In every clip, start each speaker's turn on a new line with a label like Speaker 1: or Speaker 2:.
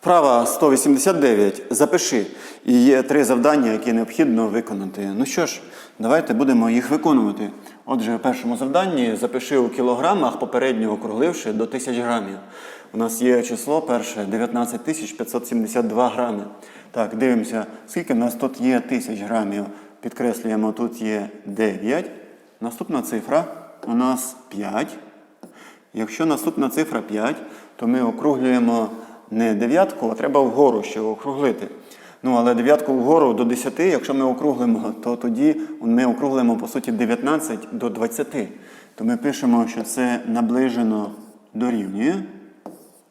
Speaker 1: Вправа 189. Запиши. І є три завдання, які необхідно виконати. Ну що ж, давайте будемо їх виконувати. Отже, в першому завданні запиши у кілограмах, попередньо округливши до 1000 грамів. У нас є число перше 19 572 грами. Так, дивимося, скільки в нас тут є тисяч грамів. Підкреслюємо, тут є 9. Наступна цифра у нас 5. Якщо наступна цифра 5, то ми округлюємо не дев'ятку, а треба вгору ще округлити. Ну, але дев'ятку вгору до 10, якщо ми округлимо, то тоді ми округлимо, по суті, 19 до 20. То ми пишемо, що це наближено дорівнює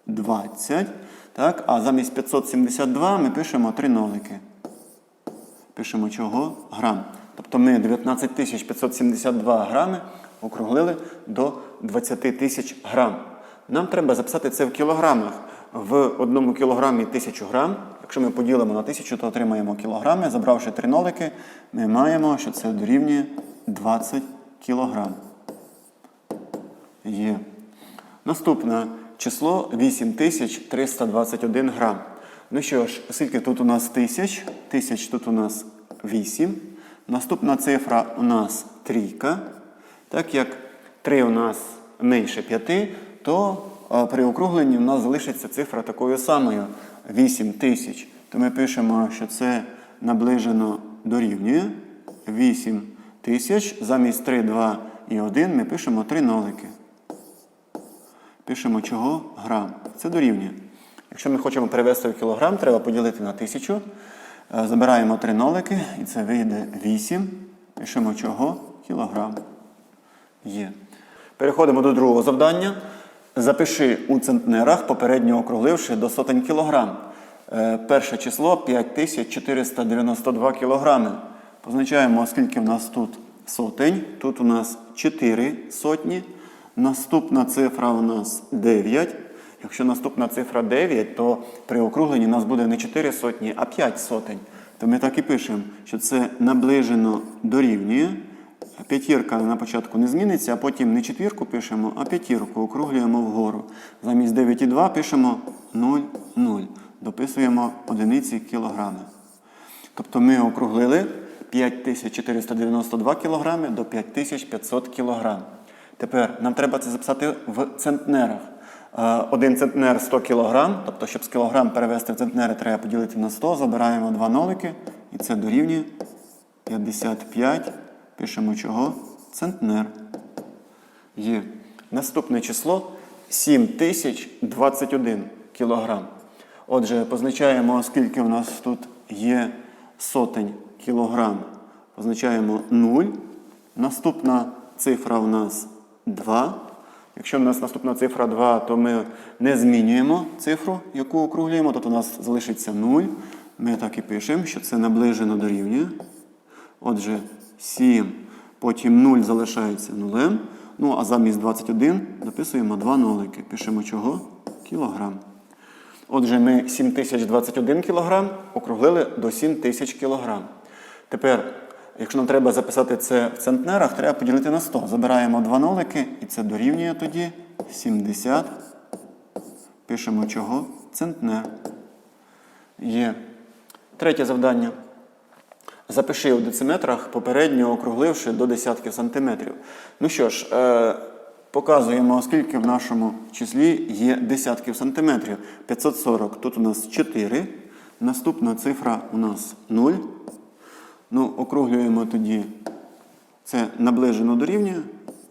Speaker 1: 20. Так? А замість 572 ми пишемо 3 нолики. Пишемо чого? Грам. Тобто ми 19 572 грами округлили до 20 тисяч грам. Нам треба записати це в кілограмах. В одному кілограмі 1000 грам. Якщо ми поділимо на 1000, то отримаємо кілограми. Забравши три нолики, ми маємо, що це дорівнює 20 кілограм. Є. Наступне число 8321 грам. Ну що ж, оскільки тут у нас тисяч, тисяч тут у нас 8. Наступна цифра у нас трійка. Так як 3 у нас менше 5, то при округленні у нас залишиться цифра такою самою 8 тисяч. То ми пишемо, що це наближено дорівнює 8 тисяч. Замість 3, 2 і 1 ми пишемо 3 нолики. Пишемо чого? Грам. Це дорівнює. Якщо ми хочемо перевести в кілограм, треба поділити на тисячу. Е, Забираємо три нолики, і це вийде 8. Пишемо чого? Кілограм. Є. Переходимо до другого завдання. Запиши у центнерах, попередньо округливши до сотень кілограм. Е, Перше число 5492 кілограми. Позначаємо, скільки в нас тут сотень. Тут у нас 4 сотні. Наступна цифра у нас 9. Якщо наступна цифра 9, то при округленні у нас буде не 4 сотні, а 5 сотень. То ми так і пишемо, що це наближено дорівнює. П'ятірка на початку не зміниться, а потім не четвірку пишемо, а п'ятірку округлюємо вгору. Замість 9,2 пишемо 0,0. Дописуємо одиниці кілограми. Тобто ми округлили 5492 кілограми до 5500 кілограм. Тепер нам треба це записати в центнерах. Е, Один центнер 100 кілограм, тобто, щоб з кілограм перевести в центнери, треба поділити на 100, забираємо два нолики, і це дорівнює 55. Пишемо чого? Центнер. Є. Наступне число 7021 кілограм. Отже, позначаємо, скільки в нас тут є сотень кілограм. Позначаємо 0. Наступна цифра у нас 2. Якщо в нас наступна цифра 2, то ми не змінюємо цифру, яку округлюємо, тобто у нас залишиться 0. Ми так і пишемо, що це наближено дорівнює. Отже, 7, потім 0 залишається нулем. Ну, а замість 21 дописуємо 2 нолики. Пишемо чого? Кілограм. Отже, ми 7021 кілограм округлили до 7000 кілограм. Тепер, якщо нам треба записати це в центнерах, треба поділити на 100. Забираємо 2 нолики, і це дорівнює тоді 70. Пишемо чого? Центнер. Є. Третє завдання. Запиши у дециметрах, попередньо округливши до десятків сантиметрів. Ну що ж, е, показуємо, скільки в нашому числі є десятків сантиметрів. 540. Тут у нас 4. Наступна цифра у нас 0. Ну, округлюємо тоді. Це наближено до рівня.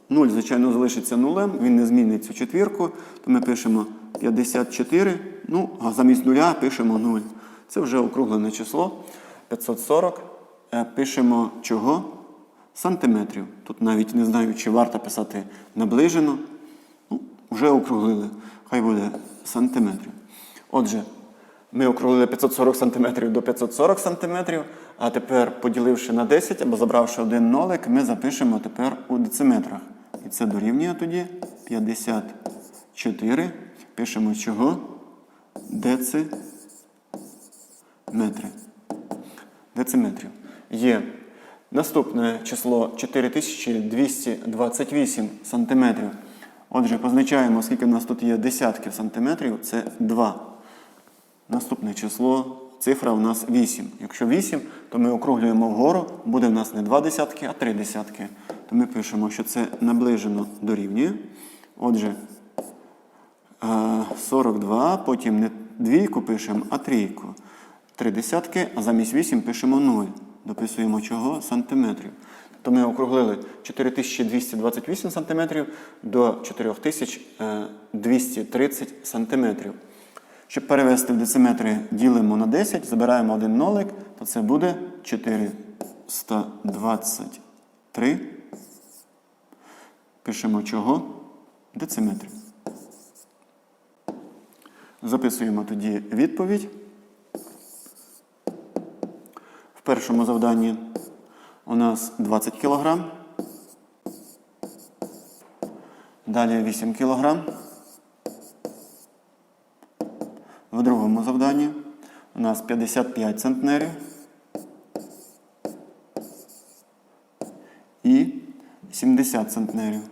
Speaker 1: 0, звичайно, залишиться нулем, він не змінить цю четвірку. То ми пишемо 54. Ну, а замість нуля пишемо 0. Це вже округлене число. 540. Е, Пишемо чого? Сантиметрів. Тут навіть не знаю, чи варто писати наближено. Ну, вже округлили. Хай буде сантиметрів. Отже, ми округлили 540 см до 540 см, а тепер, поділивши на 10 або забравши один нолик, ми запишемо тепер у дециметрах. І це дорівнює тоді 54. Пишемо чого? Дециметри. Дециметрів. Є. Наступне число 4228 сантиметрів. Отже, позначаємо, скільки в нас тут є десятків сантиметрів. Це 2. Наступне число, цифра у нас 8. Якщо 8, то ми округлюємо вгору, буде в нас не 2 десятки, а 3 десятки. То ми пишемо, що це наближено дорівнює. Отже, е, 42, потім не двійку пишемо, а трійку. 3 десятки, а замість 8 пишемо 0. Дописуємо чого? Сантиметрів. То ми округлили 4228 сантиметрів до 4230 сантиметрів. Щоб перевести в дециметри, ділимо на 10, забираємо один нолик, то це буде 423. Пишемо чого? Дециметрів. Записуємо тоді відповідь. Першому завданні у нас 20 кг. Далі 8 кг. В другому завданні у нас 55 центнерів і 70 центнерів.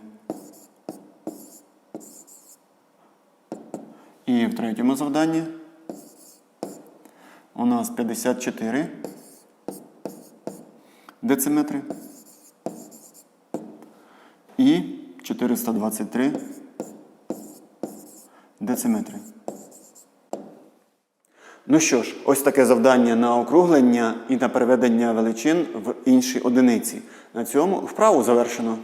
Speaker 1: І в третьому завданні у нас 54 дециметри і 423 дециметри. Ну що ж, ось таке завдання на округлення і на переведення величин в інші одиниці. На цьому вправу завершено.